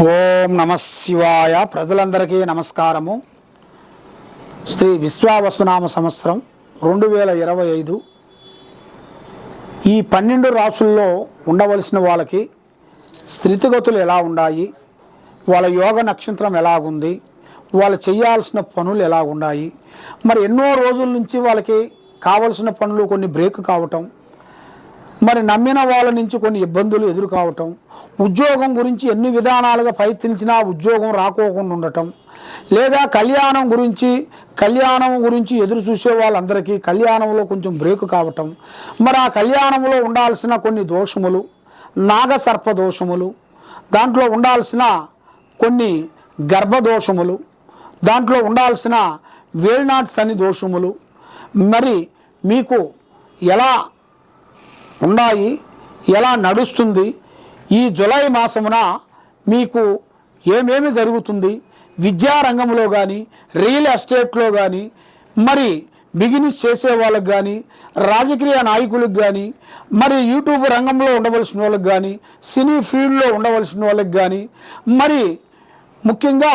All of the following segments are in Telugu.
ఓం నమ శివాయ. ప్రజలందరికీ నమస్కారము. శ్రీ విశ్వావసునామ సంవత్సరం రెండు వేల ఇరవై ఐదు. ఈ పన్నెండు రాసుల్లో ఉండవలసిన వాళ్ళకి స్థితిగతులు ఎలా ఉన్నాయి వాళ్ళ యోగ నక్షత్రం ఎలాగుంది? వాళ్ళు చేయాల్సిన పనులు ఎలా ఉన్నాయి? మరి ఎన్నో రోజుల నుంచి వాళ్ళకి కావలసిన పనులు కొన్ని బ్రేక్ కావటం మరి నమ్మిన వాళ్ళ నుంచి కొన్ని ఇబ్బందులు ఎదురు కావటం ఉద్యోగం గురించి ఎన్ని విధానాలుగా ప్రయత్నించినా ఉద్యోగం రాకోకుండా ఉండటం లేదా కళ్యాణం గురించి కళ్యాణం గురించి ఎదురు చూసే వాళ్ళందరికీ కళ్యాణంలో కొంచెం బ్రేక్ కావటం మరి ఆ కళ్యాణంలో ఉండాల్సిన కొన్ని దోషములు నాగసర్ప దోషములు దాంట్లో ఉండాల్సిన కొన్ని గర్భదోషములు దాంట్లో ఉండాల్సిన వేల్నాట్స్ అని దోషములు మరి మీకు ఎలా ఉన్నాయి ఎలా నడుస్తుంది? ఈ జులై మాసమున మీకు ఏమేమి జరుగుతుంది? విద్యారంగంలో కానీ రియల్ ఎస్టేట్లో కానీ మరి బిజినెస్ చేసే వాళ్ళకి కానీ రాజకీయ నాయకులకు కానీ మరి యూట్యూబ్ రంగంలో ఉండవలసిన వాళ్ళకి కానీ సినీ ఫీల్డ్లో ఉండవలసిన వాళ్ళకి కానీ మరి ముఖ్యంగా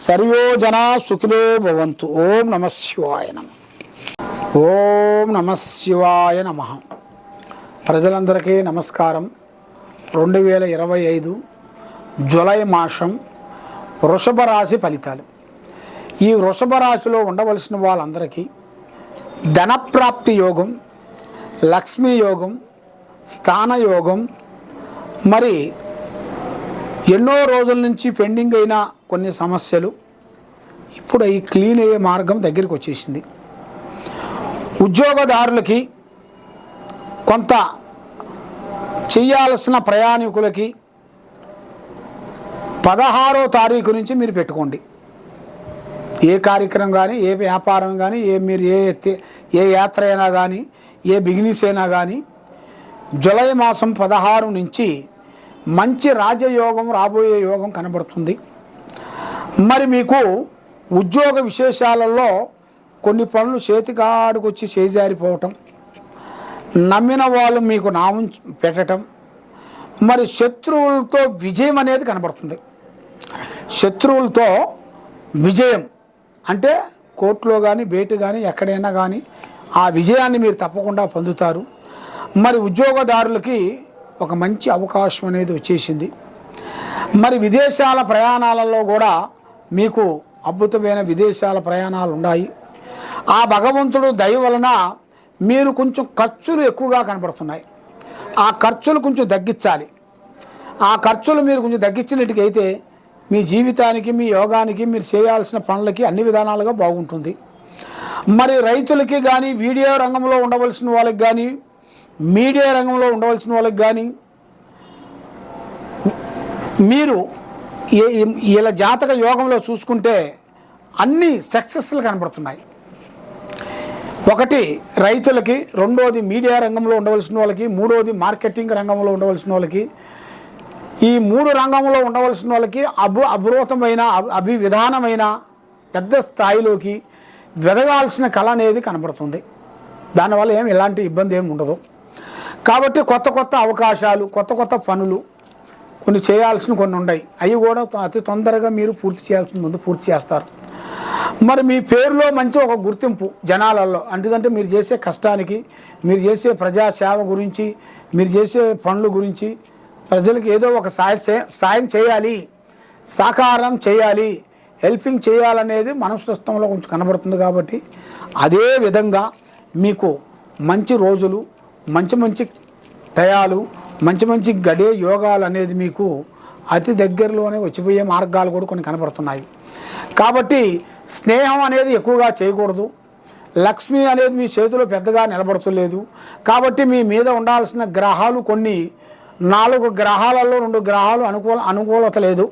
సర్వో జనా సుఖిలో భవంతు. ఓం నమ శివాయ నమ. ఓం నమ శివాయ నమ. ప్రజలందరికీ నమస్కారం. రెండు వేల ఇరవై ఐదు జులై మాసం వృషభ రాశి ఫలితాలు. ఈ వృషభ రాశిలో ఉండవలసిన వాళ్ళందరికీ ధనప్రాప్తి యోగం లక్ష్మీ యోగం స్థాన యోగం మరి ఎన్నో రోజుల నుంచి పెండింగ్ అయిన కొన్ని సమస్యలు ఇప్పుడు ఈ క్లీన్ అయ్యే మార్గం దగ్గరికి వచ్చేసింది. ఉద్యోగదారులకి కొంత చేయాల్సిన ప్రయాణికులకి పదహారో తారీఖు నుంచి మీరు పెట్టుకోండి. ఏ కార్యక్రమం కానీ ఏ వ్యాపారం కానీ ఏ మీరు ఏ ఏ యాత్ర అయినా కానీ ఏ బిజినెస్ అయినా కానీ జులై మాసం పదహారు నుంచి మంచి రాజయోగం రాబోయే యోగం కనబడుతుంది. మరి మీకు ఉద్యోగ విశేషాలలో కొన్ని పనులు చేతికాడుకు వచ్చి చేజారిపోవటం నమ్మిన వాళ్ళు మీకు నామం పెట్టటం మరి శత్రువులతో విజయం అనేది కనబడుతుంది. శత్రువులతో విజయం అంటే కోర్టులో కానీ బయట కానీ ఎక్కడైనా కానీ ఆ విజయాన్ని మీరు తప్పకుండా పొందుతారు. మరి ఉద్యోగదారులకి ఒక మంచి అవకాశం అనేది వచ్చేసింది. మరి విదేశాల ప్రయాణాలలో కూడా మీకు అద్భుతమైన విదేశాల ప్రయాణాలు ఉన్నాయి ఆ భగవంతుడు దయ వలన మీరు కొంచెం ఖర్చులు ఎక్కువగా కనబడుతున్నాయి. ఆ ఖర్చులు కొంచెం తగ్గించాలి. ఆ ఖర్చులు మీరు కొంచెం తగ్గించినట్టుకైతే మీ జీవితానికి మీ యోగానికి మీరు చేయాల్సిన పనులకి అన్ని విధానాలుగా బాగుంటుంది. మరి రైతులకి కానీ వీడియో రంగంలో ఉండవలసిన వాళ్ళకి కానీ మీడియా రంగంలో ఉండవలసిన వాళ్ళకి కానీ మీరు ఇలా జాతక యోగంలో చూసుకుంటే అన్ని సక్సెస్లు కనబడుతున్నాయి. ఒకటి రైతులకి రెండోది మీడియా రంగంలో ఉండవలసిన వాళ్ళకి మూడోది మార్కెటింగ్ రంగంలో ఉండవలసిన వాళ్ళకి ఈ మూడు రంగంలో ఉండవలసిన వాళ్ళకి అభు అభివృతమైన అభి- పెద్ద స్థాయిలోకి వెదగాల్సిన కళ అనేది కనబడుతుంది. దానివల్ల ఏం ఎలాంటి ఇబ్బంది ఏమి ఉండదు. కాబట్టి కొత్త కొత్త అవకాశాలు కొత్త కొత్త పనులు కొన్ని చేయాల్సిన కొన్ని ఉన్నాయి అవి కూడా అతి తొందరగా మీరు పూర్తి చేయాల్సిన ముందు పూర్తి చేస్తారు. మరి మీ పేరులో మంచి ఒక గుర్తింపు జనాలలో ఎందుకంటే మీరు చేసే కష్టానికి మీరు చేసే ప్రజాసేవ గురించి మీరు చేసే పనుల గురించి ప్రజలకు ఏదో ఒక సాయ సే- సాయం చేయాలి. సాకారం చేయాలి. హెల్పింగ్ చేయాలనేది మనస్తత్వంలో కొంచెం కనబడుతుంది కాబట్టి అదే విధంగా మీకు మంచి రోజులు మంచి మంచి టయాలు మంచి మంచి గడే యోగాలు అనేది మీకు అతి దగ్గరలోనే వచ్చిపోయే మార్గాలు కూడా కొన్ని కనబడుతున్నాయి కాబట్టి స్నేహం అనేది ఎక్కువగా చేయకూడదు. లక్ష్మి అనేది మీ చేతిలో పెద్దగా నిలబడుతులేదు. కాబట్టి మీ మీద ఉండాల్సిన గ్రహాలు కొన్ని నాలుగు గ్రహాలలో రెండు గ్రహాలు అనుకూల అనుకూలత లేదు.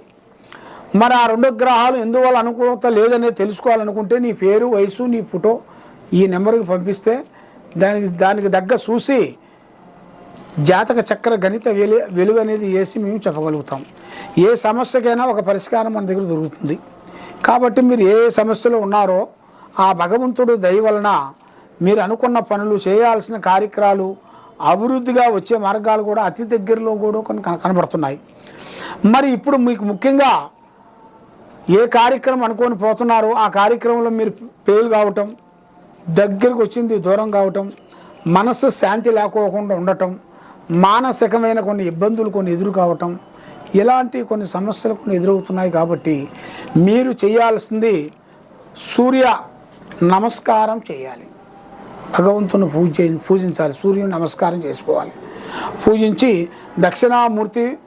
మరి ఆ రెండు గ్రహాలు ఎందువల్ల అనుకూలత లేదనేది తెలుసుకోవాలనుకుంటే నీ పేరు వయసు నీ ఫోటో ఈ నెంబర్కి పంపిస్తే దానికి దానికి దగ్గర చూసి జాతక చక్ర గణిత వెలు వెలుగు అనేది వేసి మేము చెప్పగలుగుతాం. ఏ సమస్యకైనా ఒక పరిష్కారం మన దగ్గర దొరుకుతుంది. కాబట్టి మీరు ఏ సమస్యలో ఉన్నారో ఆ భగవంతుడు దయ వలన మీరు అనుకున్న పనులు చేయాల్సిన కార్యక్రమాలు అభివృద్ధిగా వచ్చే మార్గాలు కూడా అతి దగ్గరలో కూడా కొన్ని కన- కనబడుతున్నాయి. మరి ఇప్పుడు మీకు ముఖ్యంగా ఏ కార్యక్రమం అనుకొని పోతున్నారో ఆ కార్యక్రమంలో మీరు ఫెయిల్ కావటం దగ్గరకు వచ్చింది దూరం కావటం మనసు శాంతి లేకోకుండా ఉండటం మానసికమైన కొన్ని ఇబ్బందులు కొన్ని ఎదురు కావటం ఇలాంటి కొన్ని సమస్యలు కొన్ని ఎదురవుతున్నాయి కాబట్టి మీరు చేయాల్సింది సూర్య నమస్కారం చేయాలి. భగవంతుని పూజ పూజించాలి సూర్యుని నమస్కారం చేసుకోవాలి. పూజించి దక్షిణామూర్తి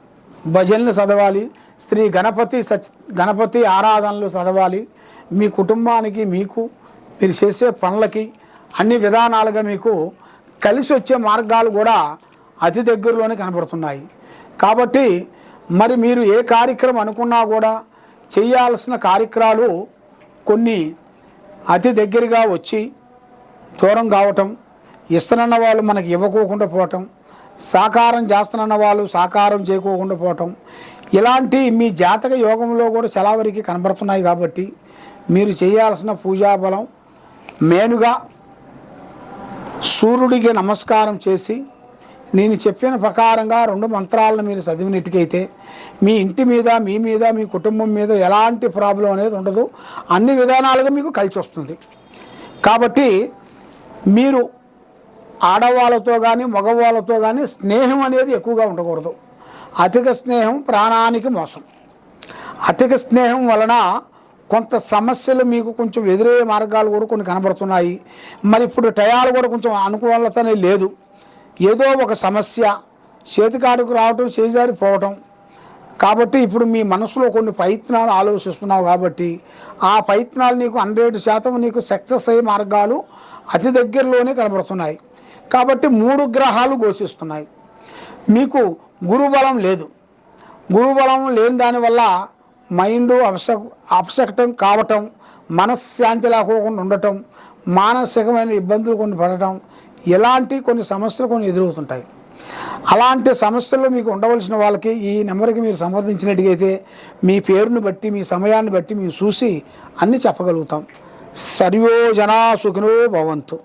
భజనలు చదవాలి శ్రీ గణపతి సచ్ గణపతి ఆరాధనలు చదవాలి. మీ కుటుంబానికి మీకు మీరు చేసే పనులకి అన్ని విధానాలుగా మీకు కలిసి వచ్చే మార్గాలు కూడా అతి దగ్గరలోనే కనబడుతున్నాయి. కాబట్టి మరి మీరు ఏ కార్యక్రమం అనుకున్నా కూడా చేయాల్సిన కార్యక్రమాలు కొన్ని అతి దగ్గరగా వచ్చి దూరం కావటం ఇస్తానన్న వాళ్ళు మనకి ఇవ్వకోకుండా పోవటం సాకారం చేస్తానన్న వాళ్ళు సాకారం చేయకోకుండా పోవటం ఇలాంటి మీ జాతక యోగంలో కూడా చలావరికి కనబడుతున్నాయి కాబట్టి మీరు చేయాల్సిన పూజాబలం మేనుగా సూర్యుడికి నమస్కారం చేసి నేను చెప్పిన ప్రకారంగా రెండు మంత్రాలను మీరు చదివినట్టుకైతే మీ ఇంటి మీద మీ మీద మీ కుటుంబం మీద ఎలాంటి ప్రాబ్లం అనేది ఉండదు. అన్ని విధానాలుగా మీకు కలిసి వస్తుంది. కాబట్టి మీరు ఆడవాళ్ళతో కానీ మగవాళ్ళతో కానీ స్నేహం అనేది ఎక్కువగా ఉండకూడదు. అధిక స్నేహం ప్రాణానికి మోసం. అధిక స్నేహం వలన కొంత సమస్యలు మీకు కొంచెం ఎదురయ్యే మార్గాలు కూడా కొన్ని కనబడుతున్నాయి. మరి ఇప్పుడు టయాలు కూడా కొంచెం అనుకూలతనే లేదు. ఏదో ఒక సమస్య చేతికాడుకు రావటం చేజారిపోవటం. కాబట్టి ఇప్పుడు మీ మనసులో కొన్ని ప్రయత్నాలు ఆలోచిస్తున్నావు కాబట్టి ఆ ప్రయత్నాలు నీకు హండ్రెడ్ శాతం నీకు సక్సెస్ అయ్యే మార్గాలు అతి దగ్గరలోనే కనబడుతున్నాయి. కాబట్టి మూడు గ్రహాలు ఘోషిస్తున్నాయి. మీకు గురుబలం లేదు. గురుబలం లేని దానివల్ల మైండ్ అప్స అప్సెక్టం కావటం మనశ్శాంతి లేకోకుండా ఉండటం మానసికమైన ఇబ్బందులు కొన్ని పడటం ఇలాంటి కొన్ని సమస్యలు కొన్ని ఎదురవుతుంటాయి. అలాంటి సమస్యల్లో మీకు ఉండవలసిన వాళ్ళకి ఈ నెంబర్కి మీరు సంప్రదించినట్టుగైతే మీ పేరుని బట్టి మీ సమయాన్ని బట్టి మేము చూసి అన్నీ చెప్పగలుగుతాం. సర్వో జనా సుఖినో భవంతు.